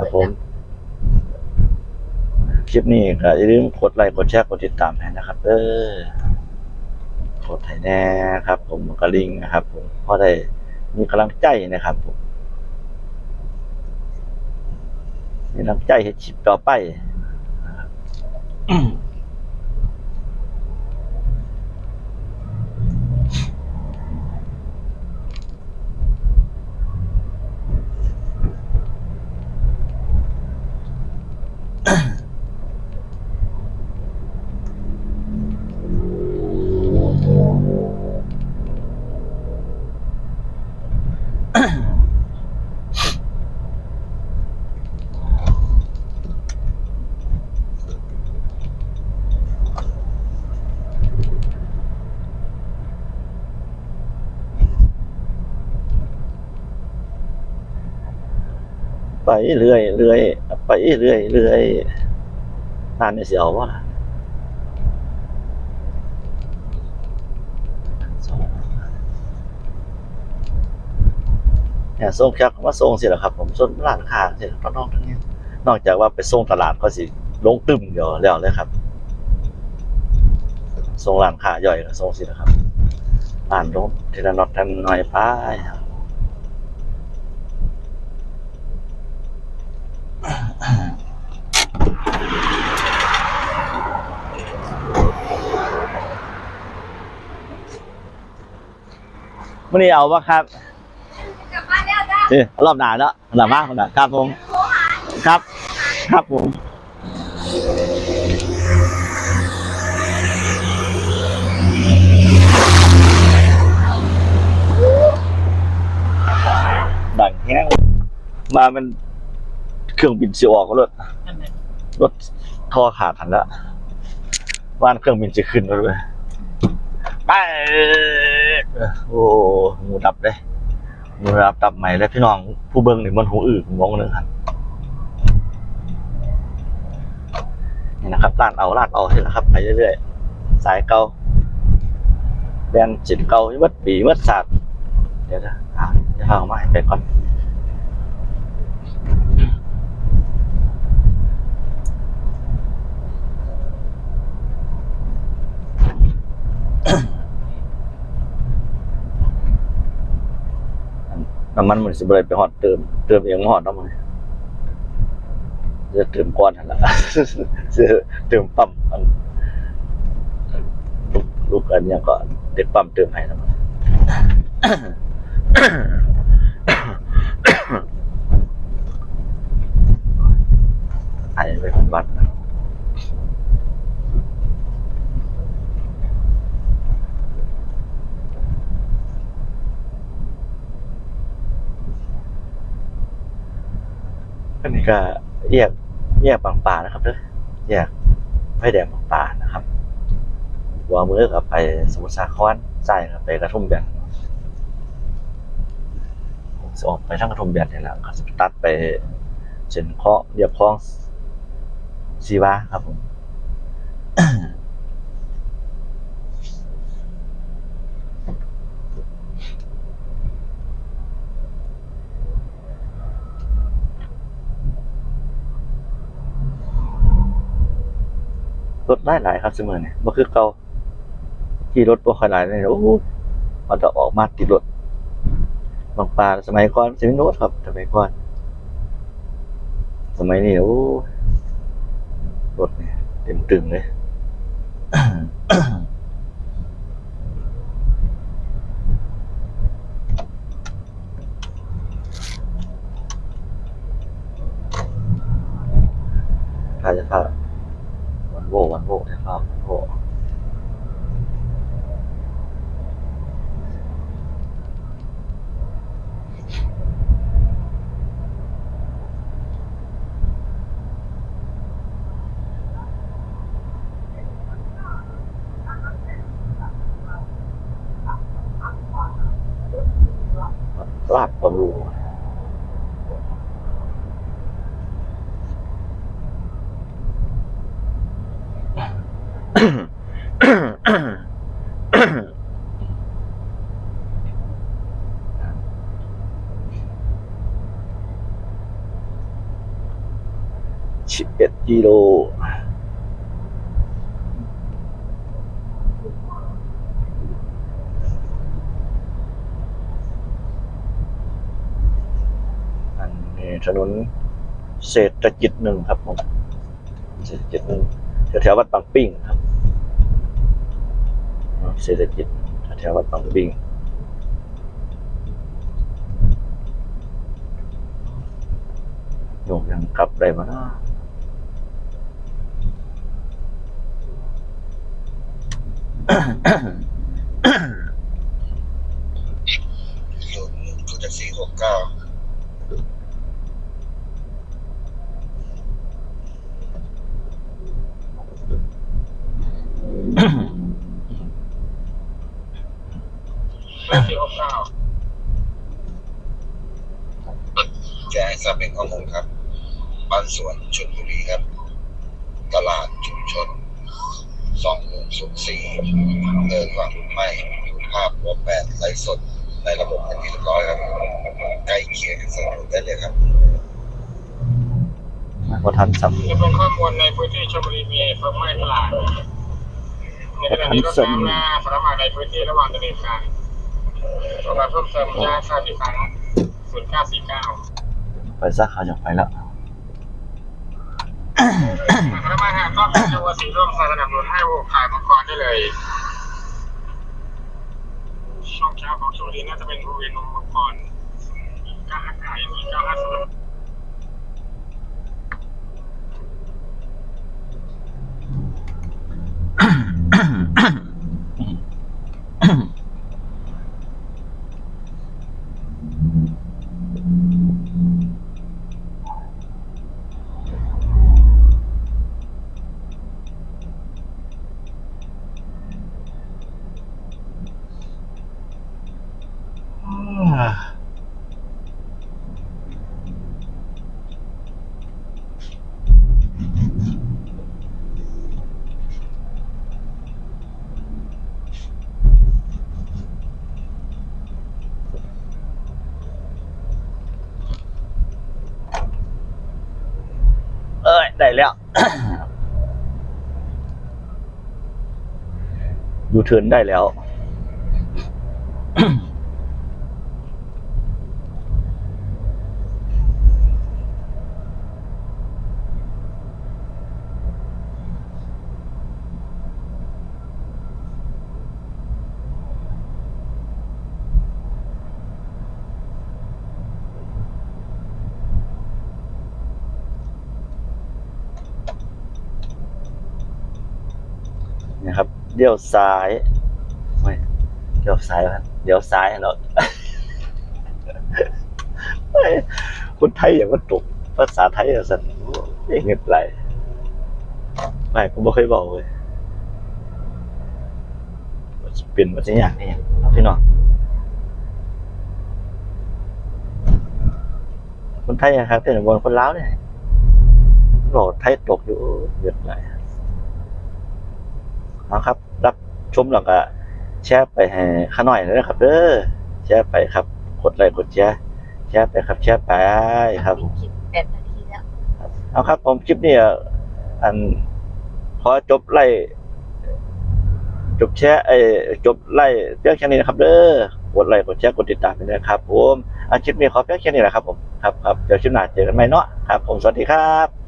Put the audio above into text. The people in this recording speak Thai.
ครับผม คลิปนี้ก็อย่าลืมกดไลค์กดแชร์กดติดตามให้นะครับ เออกดให้แน่ครับ ผมกระลิงนะครับ ผมเพราะได้มีกำลังใจนะครับ ผมมีกำลังใจให้ชิปต่อไปนะครับ ไปเรื่อยเรื่อยไปเรื่อยเรื่อยนานเนี่เสียวว่าล่ะเนี่ยส่งแค่ว่าส่งสิแหละครับ ผมส่วนร้านค้าสิน้องทั้งนี้ นอกจากว่าไปส่งตลาดก็สิลงตึมเดียวแล้วเลยครับส่งร้านค้าย่อยก็ส่งสินะครับร้านลงทีละน็อตทันหน่อยไป มื่อนี้เอาปะครับกลับบ้านแล้วจ้าเออรอบหนาแล้วหนามากนะครับผม ครับ ครับผมดังแห้งมามันเครื่องบินสิออกก็รถรถทอขาดทันแล้วว่านเครื่องบินจะขึ้นแล้วด้วยไป โอ้หมูดับเลยหมูดับดับใหม่แล้วพี่น้องผู้เบิ้งนี่มันหูอื้อมองนึงครับนี่นะครับลาดเอาลาดเอานี่แหละครับไปเรื่อยๆสายเก่าแบนจิตเก่าวัดปีวัดศาสตร์เดี๋ยวนะอะเดี๋ยวเอามาให้ไปก่อน น้ำมันมันสิบเลยไปหอดเติมเติมเองหอดน้ำมันจะเติมก้อนหันละจะเติมปั๊มอันลูกลูกอันเนี้ยก็เด็กปั๊มเติมให้น้ำมันไอ้ไปคนวัดนะอั นนี้ก็แยกแยกบางป่านะครับเด้อแยกไฟแดงบางป่านะครับหัวมือกับไปสมุทรสาครใส่กับไปกระทุ่มแบนจะออกไปทั้งกระทุ่มแบนนี่แหละครับตัดไปเส้นเคาะเรียบคลองชีวาครับผม รถได้หลายครับเสมอเนี่ยบ่คือเก่าขี่รถบ่ค่อยหลายเลยโอ้โหมันจะออกมาติดรถบางปลาสมัยก่อนสิมีโน้ตครับสมัยก่อน สมัยนี้โอ้รถเนี่ยเต็มตึงเลยถ้าจะเข้า โววันโวจะเข้าวันโวลาดบำรุง กิโลอันนี้ถนนเศรษฐกิจหนึ่งครับผมเศรษฐกิจหนึ่งแถวๆวัดบางปิ้งครับเศรษฐกิจแถวๆวัดบางปิ้งโยกยังกลับได้มานะ ศูนย์ศูนย์จาก สี่หกเก้าสี่หกเก้าแจ้งทราบเป็นข้อมูลครับบ้านสวนชนบุรีครับ ตลาดชุมชนสองหนึ่งศูนย์สี่เดินฝั่งไม่ภาพวบแปดไลฟ์สด ในระบบเป็นที่เรียบร้อยครับใกล้เคียงกับสนุนได้เลยครับพอทันสัมจะเป็นข้อมูลในพื้นที่ชลบุรีมีเพลิงไหม้ตลาดในขณะนี้รถน้ำหน้าพระมาในพื้นที่ระหว่างดำเนินการสำหรับเพิ่มเติมแจ้งทราบอีกครั้งศูนย์เก้าสี่เก้าไปซะเขาจะไปแล้วพระมาหากต้องเป็นจังหวัดสีร่วมสนับสนุนให้ผู้ขายมังกรได้เลย ช่องเช้าของชลบุรีน่าจะเป็นบริเวณมังกรก้าห้าขายมีก้าห้าศูนย์ ได้แล้ว ยูเทิร์นได้แล้ว เลี้ยวซ้ายไม่เลี้ยวซ้ายครับเลี้ยวซ้ายเนาะคนไทยอย่างว่าตกภาษาไทยอะสันเองเงินไรไม่ผมไม่เคยบอกเลยว่าสิเป็นมันจะอย่างนี้ครับพี่น้องคนไทยอะครับแต่บนคนลาวเนี่ยบอกไทยตกอยู่เยอะหลายเอาครับ รับชมแล้วก็แชร์ไปให้ข้าหน่อยนะครับเด้อแชร์ไปครับ กดไลค์กดแชร์แชร์ไปครับ แชร์ไปครับคลิปแปดนาทีแล้วเอาครับ ผมคลิปนี้อันพอจบไล่จบแชร์ไอ้จบไล่เพียงแค่นี้นะครับ เด้อกดไลค์กดแชร์กดติดตามไปนะครับผมอันคลิปนี้ขอเพียงแค่นี้แหละครับผมครับครับเดี๋ยวคลิปหน้าเจอกันใหม่เนาะครับ ผมสวัสดีครับ